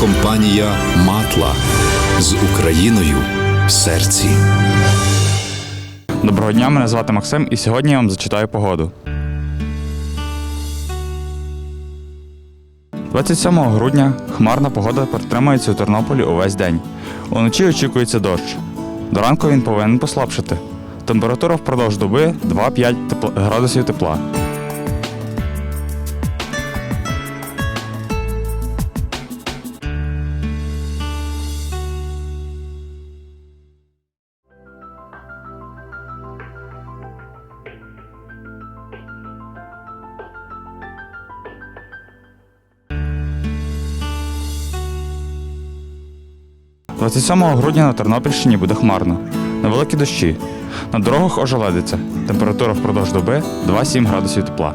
компанія Матла з Україною в серці. Доброго дня, мене звати Максим, і сьогодні я вам зачитаю погоду. 27 грудня хмарна погода протримається у Тернополі увесь день. Уночі очікується дощ. До ранку він повинен послабшити. Температура впродовж доби 2-5 градусів тепла. – 27 грудня на Тернопільщині буде хмарно. Невеликі дощі. На дорогах ожеледиться. Температура впродовж доби 2-7 градусів тепла.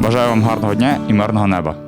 Бажаю вам гарного дня і мирного неба.